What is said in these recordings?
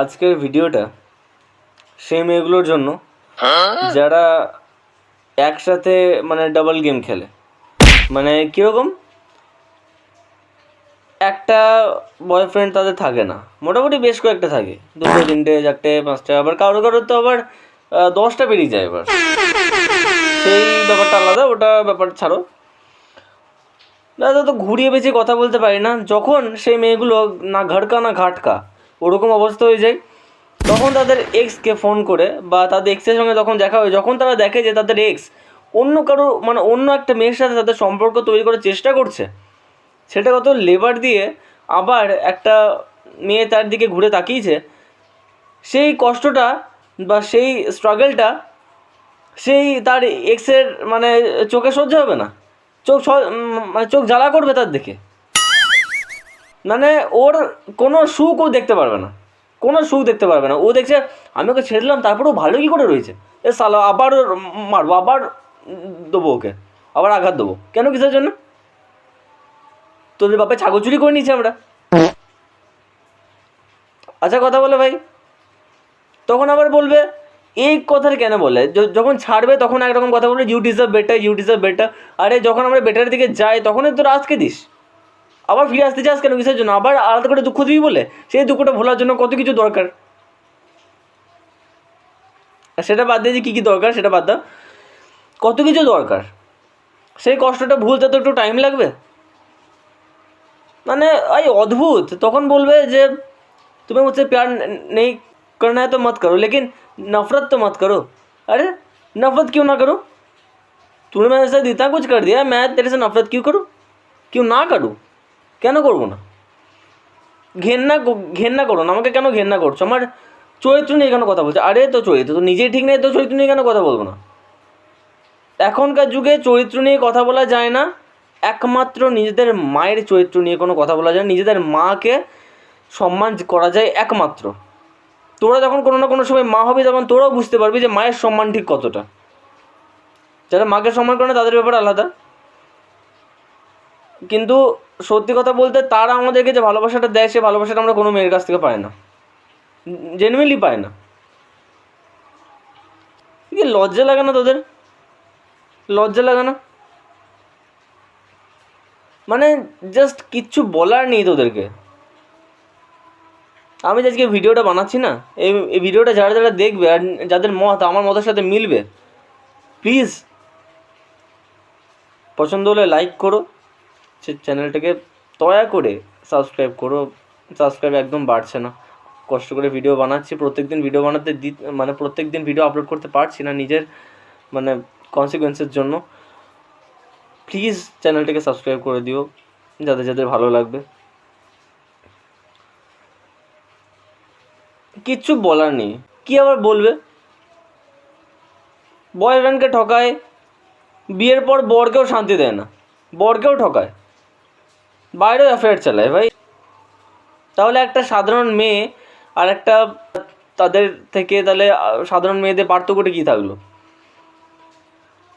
আজকের ভিডিওটা সেই মেয়েগুলোর জন্য যারা একসাথে মানে ডাবল গেম খেলে। মানে কীরকম? একটা বয়ফ্রেন্ড তাদের থাকে না। মোটামুটি বেশ কয়েকটা থাকে। দুটো, তিনটে, চারটে, পাঁচটা, আবার কারও কারও তো আবার দশটা বেরিয়ে যায় এবার। সেই ব্যাপারটা আলাদা, ওটা ব্যাপার ছাড়ো। দাদা তো ঘুরিয়ে বেঁচে কথা বলতে পারি না। যখন সেই মেয়েগুলো না ঘাটকা না ঘাটকা ওরকম অবস্থা হয়ে যায়। তখন তাদের এক্সকে ফোন করে বা তাদের এক্সের সঙ্গে তখন দেখা হয়, যখন তারা দেখে যে তাদের এক্স অন্য কারও মানে অন্য একটা মেয়ের সাথে তাদের সম্পর্ক তৈরি করার চেষ্টা করছে, সেটা কত লেবার দিয়ে আবার একটা মেয়ে তার দিকে ঘুরে তাকিয়েছে, সেই কষ্টটা বা সেই স্ট্রাগলটা সেই তার এক্সের মানে চোখে সহ্য হবে না। চোখ মানে চোখ জ্বালা করবে তার দিকে। মানে ওর কোনো সুখ ও দেখতে পারবে না। কোনো সুখ দেখতে পারবে না। ও দেখছে, আমি ওকে ছেড়ে দিলাম তারপরেও ভালো কী করে রয়েছে? এ সালা আবার মারবো, আবার দেবো ওকে, আবার আঘাত দেবো। কেন কিসের জন্য? তোদের বাপে ছাগল চুরি করে নিয়েছি আমরা। আচ্ছা কথা বলে ভাই। তখন আবার বলবে, এই কথাটা কেন বলে যখন ছাড়বে, তখন একরকম কথা বলবে you deserve better you deserve better আরে, যখন আমরা বেটারের দিকে যাই, তখনই তোরা আজকে দিস। আবার ফিরে আসতে চাস কেন কিসের জন্য আবার আলাদা করে দুঃখ দিবি বলে সেই দুঃখটা ভোলার জন্য কত কিছু দরকার আর সেটা বাদ দিয়ে যে কী কী দরকার সেটা বাদ দাও কত কিছু দরকার সেই কষ্টটা ভুলতে তো একটু টাইম লাগবে মানে এই অদ্ভুত তখন বলবে যে तुम्हें मुझसे प्यार न- नहीं करना है तो मत करो लेकिन नफरत तो मत करो अरे नफरत क्यों ना करो तूने मेरे साथ इतना कुछ कर दिया मैं तेरे से नफरत क्यों करूँ क्यों না करूँ কেন করব না? ঘেন্না ঘেন্না করো না, আমাকে কেন ঘেন্না করছ? আমার চরিত্র নিয়ে কেন কথা বলছো? আরে তো চরিত্র তো নিজেই ঠিক নেই তো চরিত্র নিয়ে কেন কথা বলব না? এখনকার যুগে চরিত্র নিয়ে কথা বলা যায় না। একমাত্র নিজেদের মায়ের চরিত্র নিয়ে কোনো কথা বলা যায়। নিজেদের মাকে সম্মান করা যায় একমাত্র। তোরা যখন কোনো না কোনো সময় মা হবি, তখন তোরাও বুঝতে পারবি যে মায়ের সম্মান ঠিক কতটা। যারা মাকে সম্মান করে না, তাদের ব্যাপারে আলাদা। কিন্তু সত্যি কথা বলতে তারা আমাদেরকে যে ভালোবাসাটা দেয়, সে ভালোবাসাটা আমরা কোনো মেয়ের কাছ থেকে পাই না। জেনুইনলি পাই না। লজ্জা লাগে না তোদের? লজ্জা লাগে না? মানে জাস্ট কিচ্ছু বলার নেই তোদেরকে। আমি আজকে ভিডিওটা বানাচ্ছি না, এই ভিডিওটা যারা যারা দেখবে আর যাদের মত, আমার মতের সাথে মিলবে প্লিজ পছন্দ হলে লাইক করো। সে চ্যানেলটাকে দয়া করে সাবস্ক্রাইব করো। সাবস্ক্রাইব একদম বাড়ছে না। কষ্ট করে ভিডিও বানাচ্ছি। প্রত্যেক দিন ভিডিও বানাতে দি মানে প্রত্যেক দিন ভিডিও আপলোড করতে পারছি না নিজের মানে কনসিকুয়েন্সের জন্য। প্লিজ চ্যানেলটাকে সাবস্ক্রাইব করে দিও যাদের যাদের ভালো লাগবে। কিচ্ছু বলার নেই। কি আবার বলবে? বয়ফ্রেন্ডকে ঠকায়, বিয়ের পর বরকেও শান্তি দেয় না। বরকেও ঠকায়। বাইরেও অ্যাফেয়ার চালায় ভাই। তাহলে একটা সাধারণ মেয়ে আর একটা তাদের থেকে তাহলে সাধারণ মেয়েদের পার্থক্যটা কী থাকল?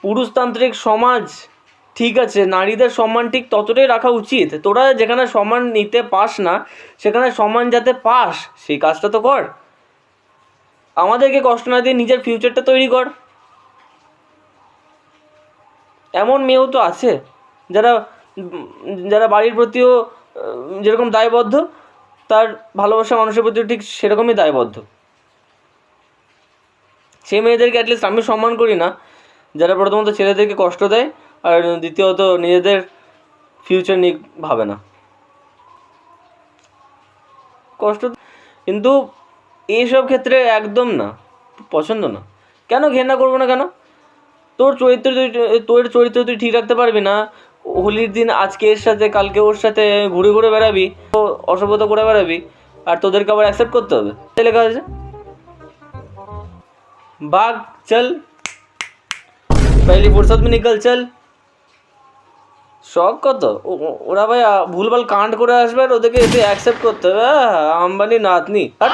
পুরুষতান্ত্রিক সমাজ ঠিক আছে, নারীদের সম্মান ঠিক ততটাই রাখা উচিত। তোরা যেখানে সম্মান নিতে পাস না, সেখানে সম্মান যাতে পাস, সেই কাজটা তো কর। আমাদেরকে কষ্ট না দিয়ে নিজের ফিউচারটা তৈরি কর। এমন মেয়েও তো আছে, যারা যারা বাড়ির প্রতিও যেরকম দায়বদ্ধ, তার ভালোবাসা মানুষের প্রতি ঠিক সেরকমই দায়বদ্ধ। সেই মেয়েদেরকে অ্যাটলিস্ট আমি সম্মান করি না, যারা প্রথমত ছেলেদেরকে কষ্ট দেয়, আর দ্বিতীয়ত নিজেদের ফিউচার নিয়ে ভাবে না। কষ্ট কিন্তু এইসব ক্ষেত্রে একদম না, পছন্দ না। কেন ঘেন্না করব না কেন? তোর চরিত্র তুই তোর চরিত্র তুই ঠিক রাখতে পারবি না হোলির দিন আজকে এর সাথে, কালকে ওর সাথে ঘুরে ঘুরে বেড়াবি, তো অসভ্যত করে বেড়াবি, আর তোদেরকে আবার অ্যাকসেপ্ট করতে হবে। লেখা আছে? বাঘ, চল। পাইলি ফুরসত মে নিকল, চল। শখ কত? ওরা ভাই ভুলভাল কাণ্ড করে আসবে আর ওদেরকে এসে অ্যাকসেপ্ট করতে হবে। আম্বানি নাতনি। আর